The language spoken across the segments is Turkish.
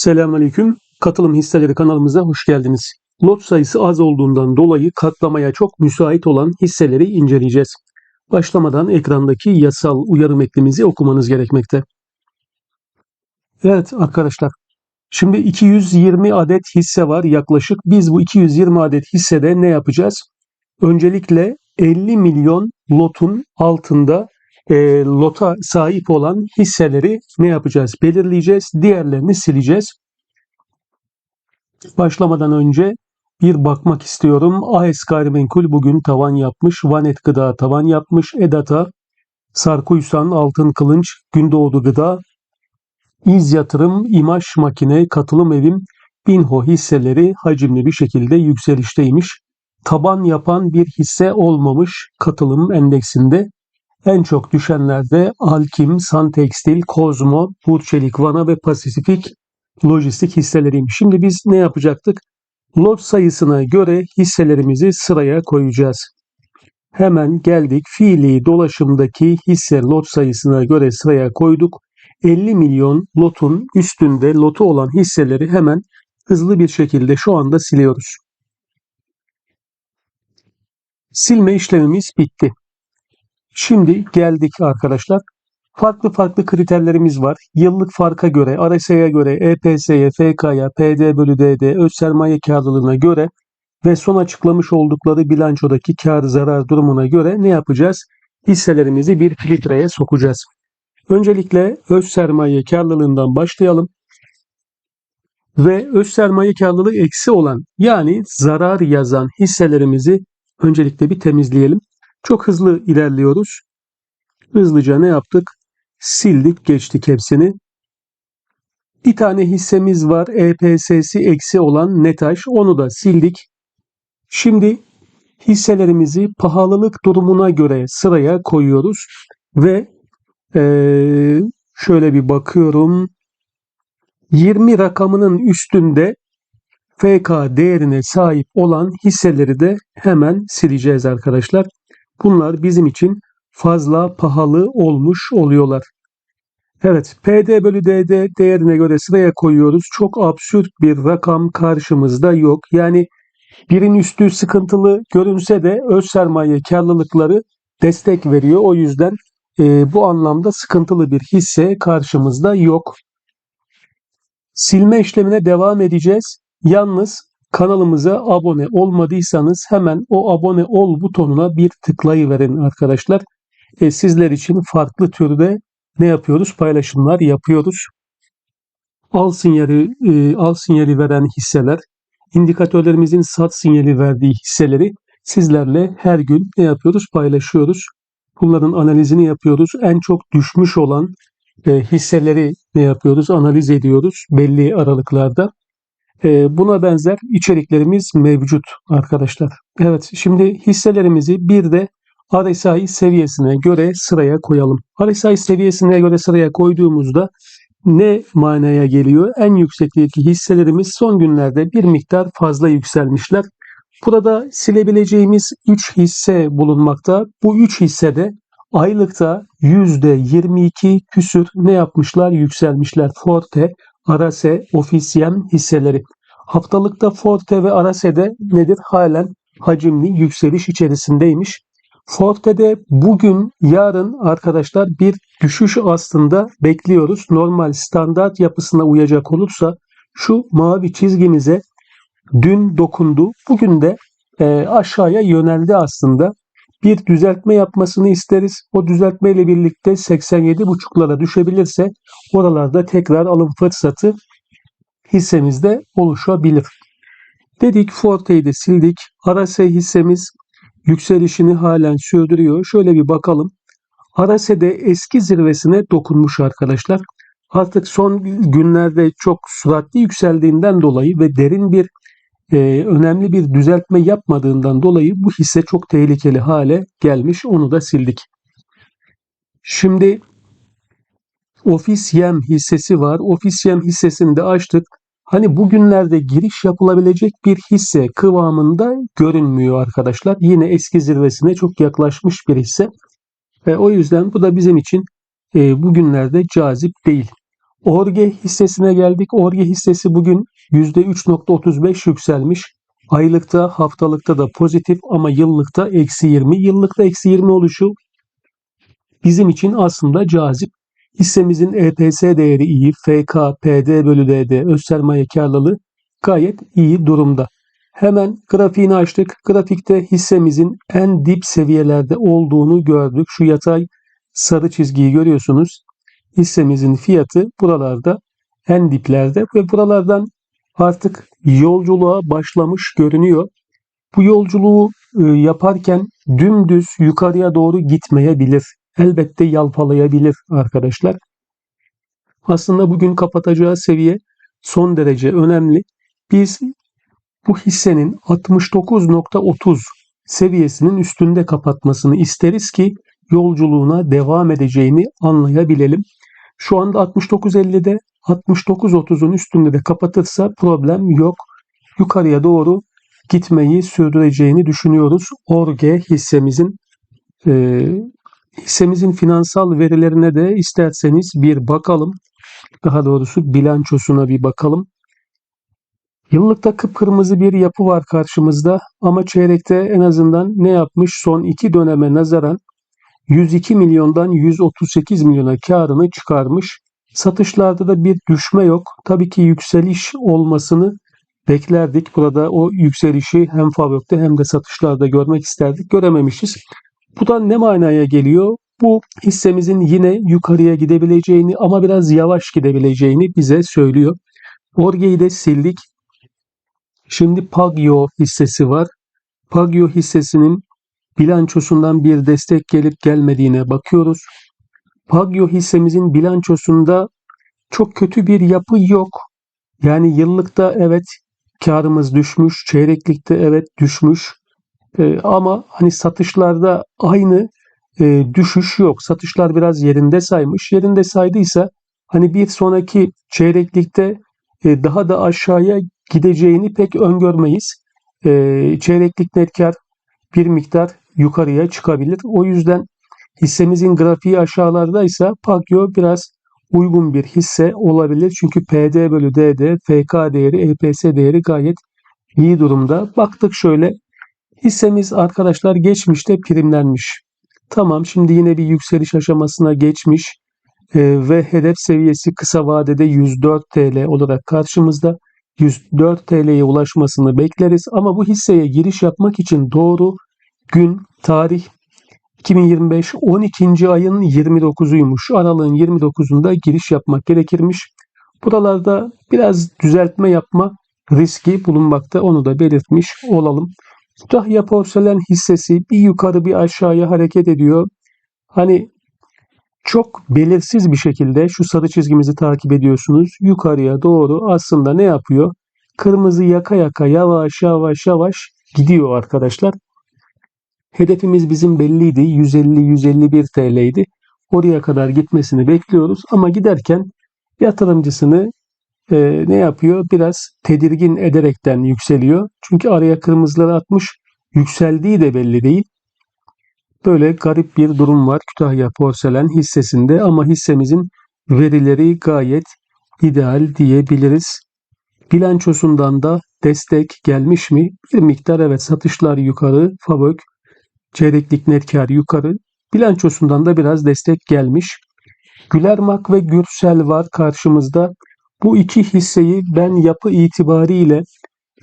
Selamünaleyküm. Katılım hisseleri kanalımıza hoş geldiniz. Lot sayısı az olduğundan dolayı katlamaya çok müsait olan hisseleri inceleyeceğiz. Başlamadan ekrandaki yasal uyarı metnimizi okumanız gerekmekte. Evet arkadaşlar. Şimdi 220 adet hisse var yaklaşık. Biz bu 220 adet hissede ne yapacağız? Öncelikle 50 milyon lotun altında e, lota sahip olan hisseleri ne yapacağız? Belirleyeceğiz. Diğerlerini sileceğiz. Başlamadan önce bir bakmak istiyorum. AES Gayrimenkul bugün tavan yapmış. Vanet Gıda tavan yapmış. Edata, Sarkuysan, Altın Kılınç, Gündoğdu Gıda, İz Yatırım, İmaj Makine, Katılım Evim, Binho hisseleri hacimli bir şekilde yükselişteymiş. Taban yapan bir hisse olmamış katılım endeksinde. En çok düşenlerde Alkim, Santextil, Kozmo, Burçelik, Vana ve Pasifik lojistik hisseleriymiş. Şimdi biz ne yapacaktık? Lot sayısına göre hisselerimizi sıraya koyacağız. Hemen geldik fiili dolaşımdaki hisse lot sayısına göre sıraya koyduk. 50 milyon lotun üstünde lotu olan hisseleri hemen hızlı bir şekilde şu anda siliyoruz. Silme işlemimiz bitti. Şimdi geldik arkadaşlar. Farklı farklı kriterlerimiz var. Yıllık farka göre, RSI'ye göre, EPS'ye, FK'ya, PD bölü DD, öz sermaye karlılığına göre ve son açıklamış oldukları bilançodaki kar zarar durumuna göre ne yapacağız? Hisselerimizi bir filtreye sokacağız. Öncelikle öz sermaye karlılığından başlayalım. Ve öz sermaye karlılığı eksi olan yani zarar yazan hisselerimizi öncelikle bir temizleyelim. Çok hızlı ilerliyoruz. Hızlıca ne yaptık? Sildik geçtik hepsini. Bir tane hissemiz var. EPS'si eksi olan Netaş. Onu da sildik. Şimdi hisselerimizi pahalılık durumuna göre sıraya koyuyoruz. Ve ee, şöyle bir bakıyorum. 20 rakamının üstünde FK değerine sahip olan hisseleri de hemen sileceğiz arkadaşlar. Bunlar bizim için fazla pahalı olmuş oluyorlar. Evet, PD bölü DD değerine göre sıraya koyuyoruz. Çok absürt bir rakam karşımızda yok. Yani birin üstü sıkıntılı görünse de öz sermaye karlılıkları destek veriyor. O yüzden e, bu anlamda sıkıntılı bir hisse karşımızda yok. Silme işlemine devam edeceğiz. Yalnız kanalımıza abone olmadıysanız hemen o abone ol butonuna bir tıklayıverin arkadaşlar. E, sizler için farklı türde ne yapıyoruz? Paylaşımlar yapıyoruz. Al sinyali, e, al sinyali veren hisseler, indikatörlerimizin sat sinyali verdiği hisseleri sizlerle her gün ne yapıyoruz? Paylaşıyoruz. Bunların analizini yapıyoruz. En çok düşmüş olan e, hisseleri ne yapıyoruz? Analiz ediyoruz belli aralıklarda. E, buna benzer içeriklerimiz mevcut arkadaşlar. Evet şimdi hisselerimizi bir de RSI seviyesine göre sıraya koyalım. RSI seviyesine göre sıraya koyduğumuzda ne manaya geliyor? En yüksekteki hisselerimiz son günlerde bir miktar fazla yükselmişler. Burada silebileceğimiz 3 hisse bulunmakta. Bu 3 hissede aylıkta %22 küsür ne yapmışlar? Yükselmişler. Forte, Arase, Ofisyen hisseleri. Haftalıkta Forte ve Arase'de nedir? Halen hacimli yükseliş içerisindeymiş. Forte'de bugün, yarın arkadaşlar bir düşüş aslında bekliyoruz. Normal standart yapısına uyacak olursa şu mavi çizgimize dün dokundu. Bugün de e, aşağıya yöneldi aslında. Bir düzeltme yapmasını isteriz. O düzeltmeyle birlikte 87.5'lara düşebilirse oralarda tekrar alım fırsatı hissemizde oluşabilir. Dedik Forte'yi de sildik. Arase hissemiz yükselişini halen sürdürüyor. Şöyle bir bakalım. Arase de eski zirvesine dokunmuş arkadaşlar. Artık son günlerde çok süratli yükseldiğinden dolayı ve derin bir e, önemli bir düzeltme yapmadığından dolayı bu hisse çok tehlikeli hale gelmiş. Onu da sildik. Şimdi Ofis Yem hissesi var. Ofis Yem hissesini de açtık. Hani bugünlerde giriş yapılabilecek bir hisse kıvamında görünmüyor arkadaşlar. Yine eski zirvesine çok yaklaşmış bir hisse. E, o yüzden bu da bizim için e, bugünlerde cazip değil. Orge hissesine geldik. Orge hissesi bugün %3.35 yükselmiş. Aylıkta, haftalıkta da pozitif ama yıllıkta eksi 20. Yıllıkta eksi 20 oluşu bizim için aslında cazip. Hissemizin EPS değeri iyi, FK, PD bölü DD, öz sermaye karlılığı gayet iyi durumda. Hemen grafiğini açtık. Grafikte hissemizin en dip seviyelerde olduğunu gördük. Şu yatay sarı çizgiyi görüyorsunuz. Hissemizin fiyatı buralarda en diplerde ve buralardan artık yolculuğa başlamış görünüyor. Bu yolculuğu e, yaparken dümdüz yukarıya doğru gitmeyebilir. Elbette yalpalayabilir arkadaşlar. Aslında bugün kapatacağı seviye son derece önemli. Biz bu hissenin 69.30 seviyesinin üstünde kapatmasını isteriz ki yolculuğuna devam edeceğini anlayabilelim. Şu anda 69.50'de 69.30'un üstünde de kapatırsa problem yok. Yukarıya doğru gitmeyi sürdüreceğini düşünüyoruz. Orge hissemizin e, hissemizin finansal verilerine de isterseniz bir bakalım. Daha doğrusu bilançosuna bir bakalım. Yıllıkta kıpkırmızı bir yapı var karşımızda ama çeyrekte en azından ne yapmış son iki döneme nazaran 102 milyondan 138 milyona karını çıkarmış. Satışlarda da bir düşme yok. Tabii ki yükseliş olmasını beklerdik. Burada o yükselişi hem Fabök'te hem de satışlarda görmek isterdik. Görememişiz. Bu da ne manaya geliyor? Bu hissemizin yine yukarıya gidebileceğini ama biraz yavaş gidebileceğini bize söylüyor. Orge'yi de sildik. Şimdi Pagio hissesi var. Pagio hissesinin bilançosundan bir destek gelip gelmediğine bakıyoruz. Pagio hissemizin bilançosunda çok kötü bir yapı yok. Yani yıllıkta evet karımız düşmüş, çeyreklikte evet düşmüş. Ee, ama hani satışlarda aynı e, düşüş yok. Satışlar biraz yerinde saymış. Yerinde saydıysa hani bir sonraki çeyreklikte e, daha da aşağıya gideceğini pek öngörmeyiz. E, çeyreklik net kar bir miktar yukarıya çıkabilir. O yüzden hissemizin grafiği aşağılardaysa Pagyo biraz uygun bir hisse olabilir. Çünkü PD bölü DD, FK değeri, EPS değeri gayet iyi durumda. Baktık şöyle hissemiz arkadaşlar geçmişte primlenmiş. Tamam şimdi yine bir yükseliş aşamasına geçmiş e, ve hedef seviyesi kısa vadede 104 TL olarak karşımızda. 104 TL'ye ulaşmasını bekleriz ama bu hisseye giriş yapmak için doğru gün, tarih 2025 12. ayın 29'uymuş. Aralığın 29'unda giriş yapmak gerekirmiş. Buralarda biraz düzeltme yapma riski bulunmakta. Onu da belirtmiş olalım. Kütahya porselen hissesi bir yukarı bir aşağıya hareket ediyor. Hani çok belirsiz bir şekilde şu sarı çizgimizi takip ediyorsunuz. Yukarıya doğru aslında ne yapıyor? Kırmızı yaka yaka yavaş yavaş yavaş gidiyor arkadaşlar. Hedefimiz bizim belliydi. 150-151 TL'ydi. Oraya kadar gitmesini bekliyoruz. Ama giderken yatırımcısını e, ne yapıyor? Biraz tedirgin ederekten yükseliyor. Çünkü araya kırmızıları atmış. Yükseldiği de belli değil. Böyle garip bir durum var Kütahya Porselen hissesinde ama hissemizin verileri gayet ideal diyebiliriz. Bilançosundan da destek gelmiş mi? Bir miktar evet satışlar yukarı, Fabök çeyreklik net kar yukarı. Bilançosundan da biraz destek gelmiş. Gülermak ve Gürsel var karşımızda. Bu iki hisseyi ben yapı itibariyle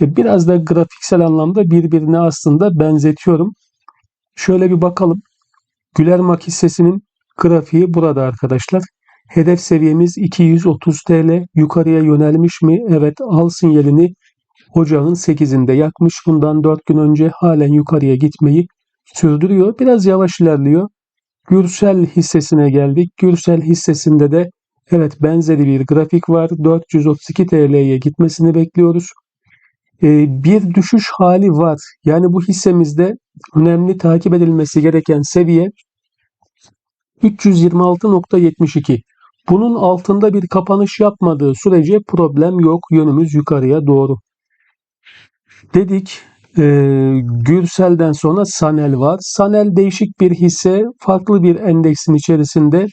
biraz da grafiksel anlamda birbirine aslında benzetiyorum. Şöyle bir bakalım. Gülermak hissesinin grafiği burada arkadaşlar. Hedef seviyemiz 230 TL. Yukarıya yönelmiş mi? Evet al sinyalini ocağın 8'inde yakmış. Bundan 4 gün önce halen yukarıya gitmeyi sürdürüyor. Biraz yavaş ilerliyor. Gürsel hissesine geldik. Gürsel hissesinde de evet benzeri bir grafik var. 432 TL'ye gitmesini bekliyoruz. Ee, bir düşüş hali var. Yani bu hissemizde önemli takip edilmesi gereken seviye 326.72. Bunun altında bir kapanış yapmadığı sürece problem yok. Yönümüz yukarıya doğru. Dedik e, Gürsel'den sonra Sanel var. Sanel değişik bir hisse, farklı bir endeksin içerisinde.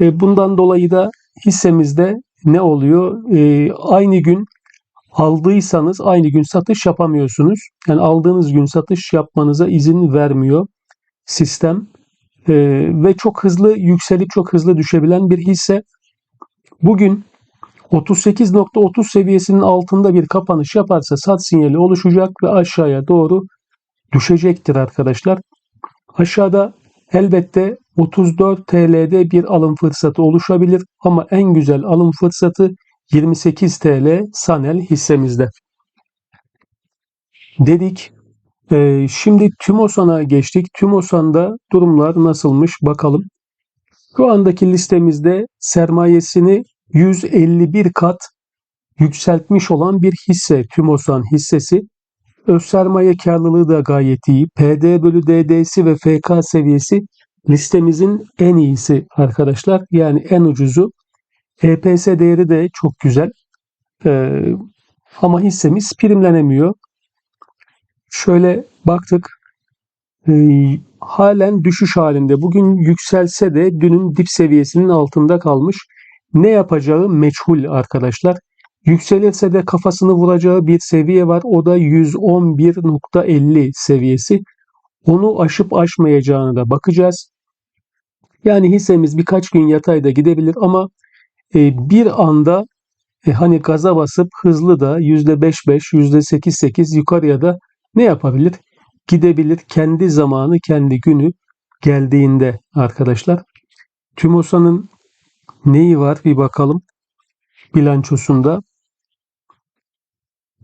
E, bundan dolayı da hissemizde ne oluyor? E, aynı gün aldıysanız aynı gün satış yapamıyorsunuz. Yani aldığınız gün satış yapmanıza izin vermiyor sistem. E, ve çok hızlı yükselip çok hızlı düşebilen bir hisse. Bugün 38.30 seviyesinin altında bir kapanış yaparsa sat sinyali oluşacak ve aşağıya doğru düşecektir arkadaşlar. Aşağıda elbette 34 TL'de bir alım fırsatı oluşabilir ama en güzel alım fırsatı 28 TL Sanel hissemizde. Dedik. Ee, şimdi Tümosan'a geçtik. Tümosan'da durumlar nasılmış bakalım. Şu andaki listemizde sermayesini 151 kat yükseltmiş olan bir hisse Tümosan hissesi. Öz sermaye karlılığı da gayet iyi. PD bölü DD'si ve FK seviyesi listemizin en iyisi arkadaşlar. Yani en ucuzu. EPS değeri de çok güzel. Ee, ama hissemiz primlenemiyor. Şöyle baktık. Ee, halen düşüş halinde. Bugün yükselse de dünün dip seviyesinin altında kalmış. Ne yapacağı meçhul arkadaşlar. Yükselirse de kafasını vuracağı bir seviye var. O da 111.50 seviyesi. Onu aşıp aşmayacağını da bakacağız. Yani hissemiz birkaç gün yatayda gidebilir ama e, bir anda e, hani gaza basıp hızlı da %5-5, %8-8 yukarıya da ne yapabilir? Gidebilir kendi zamanı, kendi günü geldiğinde arkadaşlar. Tümosa'nın neyi var bir bakalım bilançosunda.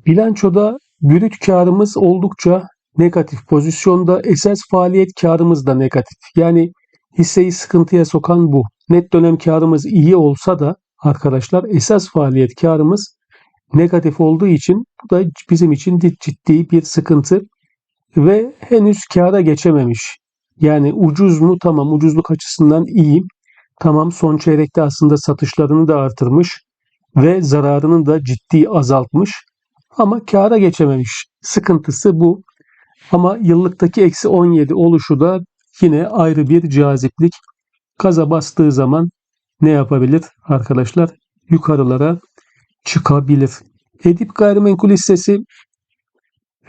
Bilançoda brüt karımız oldukça negatif pozisyonda. Esas faaliyet karımız da negatif. Yani hisseyi sıkıntıya sokan bu. Net dönem karımız iyi olsa da arkadaşlar esas faaliyet karımız negatif olduğu için bu da bizim için ciddi bir sıkıntı ve henüz kâra geçememiş. Yani ucuz mu? Tamam ucuzluk açısından iyi. Tamam son çeyrekte aslında satışlarını da artırmış ve zararını da ciddi azaltmış. Ama kâra geçememiş. Sıkıntısı bu. Ama yıllıktaki eksi 17 oluşu da yine ayrı bir caziplik. Kaza bastığı zaman ne yapabilir arkadaşlar? Yukarılara çıkabilir. Edip gayrimenkul hissesi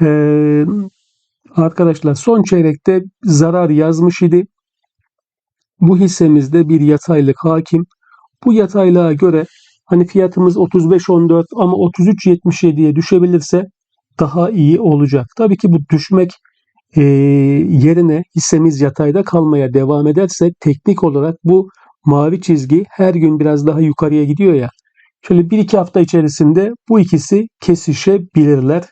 ee, arkadaşlar son çeyrekte zarar yazmış idi. Bu hissemizde bir yataylık hakim. Bu yataylığa göre hani fiyatımız 35.14 ama 33.77'ye düşebilirse daha iyi olacak. Tabii ki bu düşmek e, yerine hissemiz yatayda kalmaya devam ederse teknik olarak bu mavi çizgi her gün biraz daha yukarıya gidiyor ya. Şöyle 1-2 hafta içerisinde bu ikisi kesişebilirler.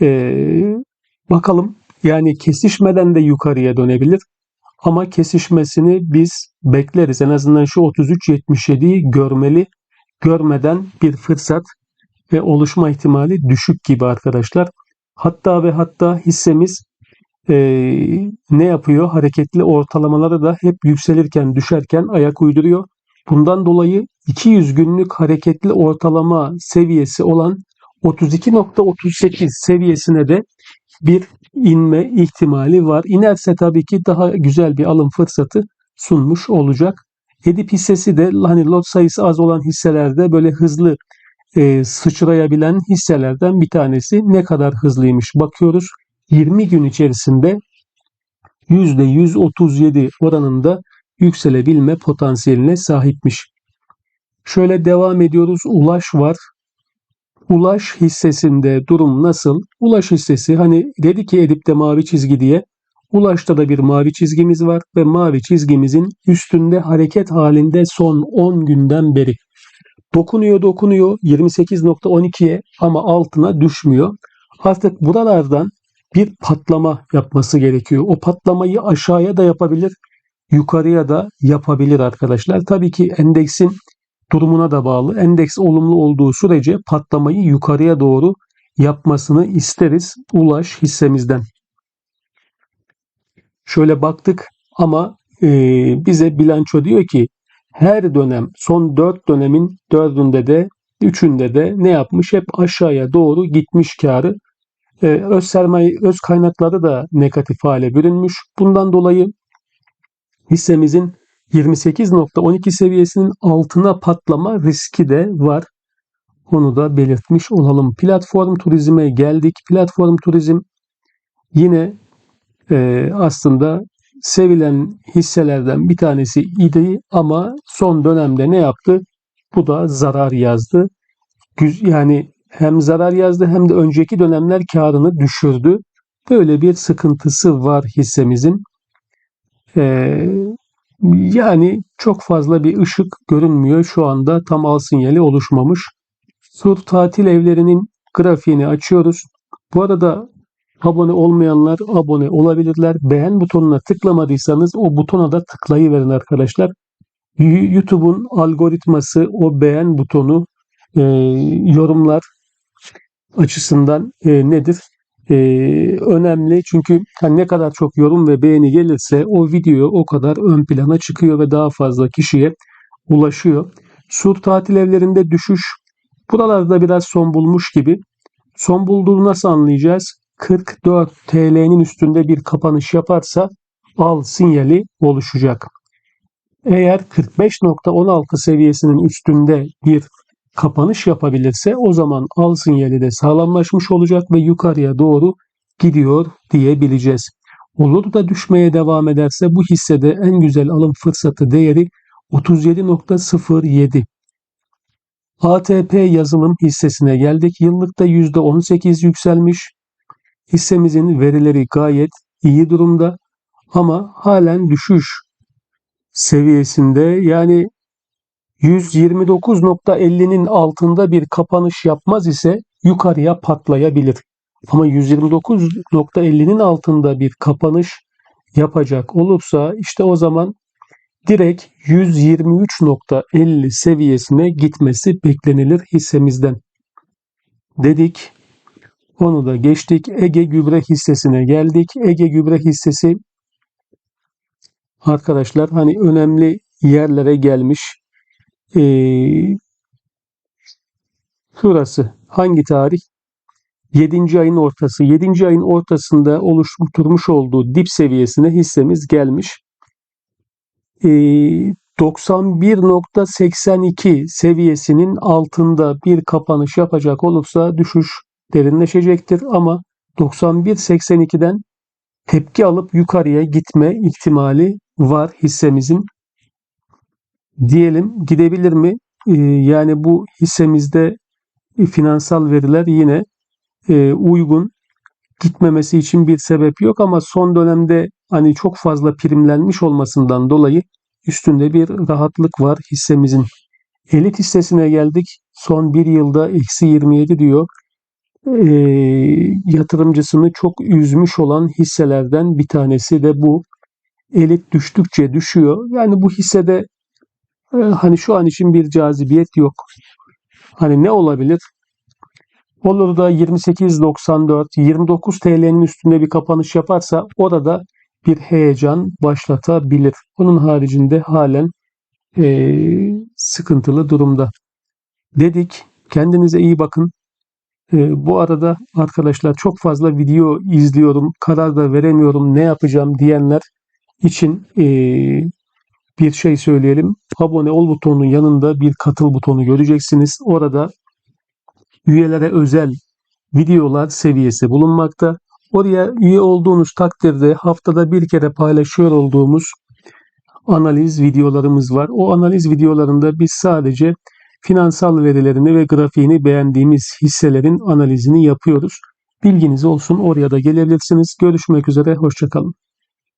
Ee, bakalım yani kesişmeden de yukarıya dönebilir. Ama kesişmesini biz bekleriz. En azından şu 33.77'yi görmeli. Görmeden bir fırsat ve oluşma ihtimali düşük gibi arkadaşlar. Hatta ve hatta hissemiz e, ne yapıyor? Hareketli ortalamaları da hep yükselirken düşerken ayak uyduruyor. Bundan dolayı 200 günlük hareketli ortalama seviyesi olan 32.38 seviyesine de bir inme ihtimali var. İnerse tabii ki daha güzel bir alım fırsatı sunmuş olacak. Edip hissesi de hani lot sayısı az olan hisselerde böyle hızlı e, sıçrayabilen hisselerden bir tanesi. Ne kadar hızlıymış bakıyoruz. 20 gün içerisinde %137 oranında yükselebilme potansiyeline sahipmiş. Şöyle devam ediyoruz. Ulaş var. Ulaş hissesinde durum nasıl? Ulaş hissesi hani dedi ki Edip'te mavi çizgi diye. Ulaş'ta da bir mavi çizgimiz var ve mavi çizgimizin üstünde hareket halinde son 10 günden beri. Dokunuyor dokunuyor 28.12'ye ama altına düşmüyor. Artık buralardan bir patlama yapması gerekiyor. O patlamayı aşağıya da yapabilir, yukarıya da yapabilir arkadaşlar. Tabii ki endeksin durumuna da bağlı. Endeks olumlu olduğu sürece patlamayı yukarıya doğru yapmasını isteriz Ulaş hissemizden. Şöyle baktık ama e, bize bilanço diyor ki her dönem son 4 dönemin 4'ünde de 3'ünde de ne yapmış? Hep aşağıya doğru gitmiş karı. E, öz sermaye, öz kaynakları da negatif hale bürünmüş. Bundan dolayı hissemizin 28.12 seviyesinin altına patlama riski de var. Onu da belirtmiş olalım. Platform turizme geldik. Platform turizm yine e, aslında sevilen hisselerden bir tanesi idi ama son dönemde ne yaptı? Bu da zarar yazdı. Yani hem zarar yazdı hem de önceki dönemler karını düşürdü. Böyle bir sıkıntısı var hissemizin. Ee, yani çok fazla bir ışık görünmüyor. Şu anda tam al sinyali oluşmamış. Sur tatil evlerinin grafiğini açıyoruz. Bu arada abone olmayanlar abone olabilirler. Beğen butonuna tıklamadıysanız o butona da tıklayıverin arkadaşlar. YouTube'un algoritması o beğen butonu e, yorumlar açısından e, nedir? E, önemli çünkü hani ne kadar çok yorum ve beğeni gelirse o video o kadar ön plana çıkıyor ve daha fazla kişiye ulaşıyor. Sur tatil evlerinde düşüş buralarda biraz son bulmuş gibi. Son bulduğunu nasıl anlayacağız? 44 TL'nin üstünde bir kapanış yaparsa al sinyali oluşacak. Eğer 45.16 seviyesinin üstünde bir kapanış yapabilirse o zaman al sinyali de sağlamlaşmış olacak ve yukarıya doğru gidiyor diyebileceğiz. Olur da düşmeye devam ederse bu hissede en güzel alım fırsatı değeri 37.07. ATP yazılım hissesine geldik. Yıllıkta %18 yükselmiş. Hissemizin verileri gayet iyi durumda ama halen düşüş seviyesinde. Yani 129.50'nin altında bir kapanış yapmaz ise yukarıya patlayabilir. Ama 129.50'nin altında bir kapanış yapacak olursa işte o zaman direkt 123.50 seviyesine gitmesi beklenilir hissemizden. Dedik. Onu da geçtik. Ege Gübre hissesine geldik. Ege Gübre hissesi arkadaşlar hani önemli yerlere gelmiş. Ee, şurası hangi tarih? 7. ayın ortası. 7. ayın ortasında oluşturmuş olduğu dip seviyesine hissemiz gelmiş. Ee, 91.82 seviyesinin altında bir kapanış yapacak olursa düşüş derinleşecektir ama 91.82'den tepki alıp yukarıya gitme ihtimali var hissemizin diyelim gidebilir mi? Ee, yani bu hissemizde finansal veriler yine e, uygun gitmemesi için bir sebep yok ama son dönemde hani çok fazla primlenmiş olmasından dolayı üstünde bir rahatlık var hissemizin. Elit hissesine geldik. Son bir yılda eksi 27 diyor. E, yatırımcısını çok üzmüş olan hisselerden bir tanesi de bu. Elit düştükçe düşüyor. Yani bu hissede hani şu an için bir cazibiyet yok. Hani ne olabilir? Olur da 28.94, 29 TL'nin üstünde bir kapanış yaparsa orada bir heyecan başlatabilir. Onun haricinde halen e, sıkıntılı durumda. Dedik. Kendinize iyi bakın. E, bu arada arkadaşlar çok fazla video izliyorum. Karar da veremiyorum. Ne yapacağım diyenler için e, bir şey söyleyelim. Abone ol butonunun yanında bir katıl butonu göreceksiniz. Orada üyelere özel videolar seviyesi bulunmakta. Oraya üye olduğunuz takdirde haftada bir kere paylaşıyor olduğumuz analiz videolarımız var. O analiz videolarında biz sadece finansal verilerini ve grafiğini beğendiğimiz hisselerin analizini yapıyoruz. Bilginiz olsun oraya da gelebilirsiniz. Görüşmek üzere, hoşçakalın.